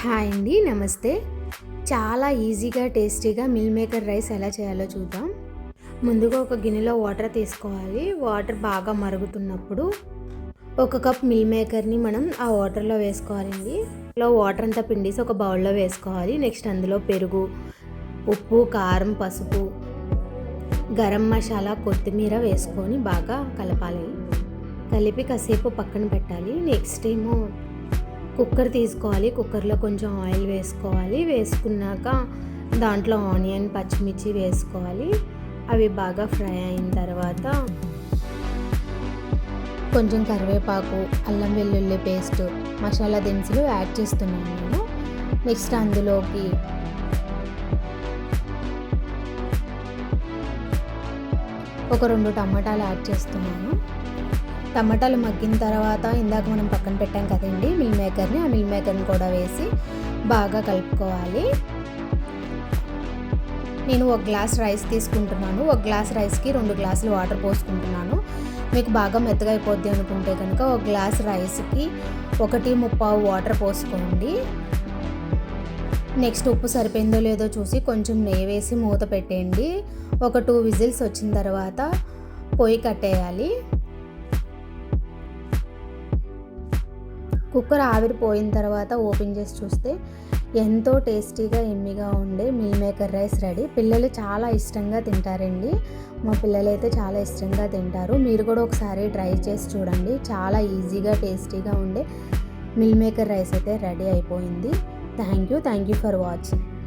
Hi అండి నమస్తే. చాలా ఈజీగా టేస్టీగా మిల్ మేకర్ రైస్ ఎలా చేయాలో చూద్దాం. ముందుగా ఒక గిన్నెలో వాటర్ తీసుకోవాలి. వాటర్ బాగా మరుగుతున్నప్పుడు ఒక కప్ మిల్ మేకర్ని మనం ఆ వాటర్లో వేసుకోవాలండి. లో వాటర్ అంతా పిండేసి ఒక బౌల్లో వేసుకోవాలి. నెక్స్ట్ అందులో పెరుగు ఉప్పు కారం పసుపు గరం మసాలా కొత్తిమీర వేసుకొని బాగా కలపాలి. కలిపి కాసేపు పక్కన పెట్టాలి. నెక్స్ట్ ఏమో కుక్కర్ తీసుకోవాలి. కుక్కర్లో కొంచెం ఆయిల్ వేసుకోవాలి. వేసుకున్నాక దాంట్లో ఆనియన్ పచ్చిమిర్చి వేసుకోవాలి. అవి బాగా ఫ్రై అయిన తర్వాత కొంచెం కరివేపాకు అల్లం వెల్లుల్లి పేస్ట్ మసాలా దినుసులు యాడ్ చేస్తున్నాను నేను. నెక్స్ట్ అందులోకి ఒక రెండు టమాటాలు యాడ్ చేస్తున్నాను. టమాటాలు మగ్గిన తర్వాత ఇందాక మనం పక్కన పెట్టాం కదండి మిల్ మేకర్ని ఆ మిల్ మేకర్ని కూడా వేసి బాగా కలుపుకోవాలి. నేను ఒక గ్లాస్ రైస్ తీసుకుంటున్నాను. ఒక గ్లాస్ రైస్కి రెండు గ్లాసులు వాటర్ పోసుకుంటున్నాను. మీకు బాగా మెత్తగా అయిపోద్ది అనుకుంటే కనుక ఒక గ్లాస్ రైస్కి ఒకటి ముప్పావు వాటర్ పోసుకోండి. నెక్స్ట్ ఉప్పు సరిపోయిందో లేదో చూసి కొంచెం నెయ్యి వేసి మూత పెట్టేయండి. ఒక టూ విజిల్స్ వచ్చిన తర్వాత పొయ్యి కట్టేయాలి. కుక్కర్ ఆవిరిపోయిన తర్వాత ఓపెన్ చేసి చూస్తే ఎంతో టేస్టీగా ఎమ్మిగా ఉండే మిల్ మేకర్ రైస్ రెడీ. పిల్లలు చాలా ఇష్టంగా తింటారండి. మా పిల్లలు అయితే చాలా ఇష్టంగా తింటారు. మీరు కూడా ఒకసారి ట్రై చేసి చూడండి. చాలా ఈజీగా టేస్టీగా ఉండే మిల్ మేకర్ రైస్ అయితే రెడీ అయిపోయింది. Thank you. Thank you for watching.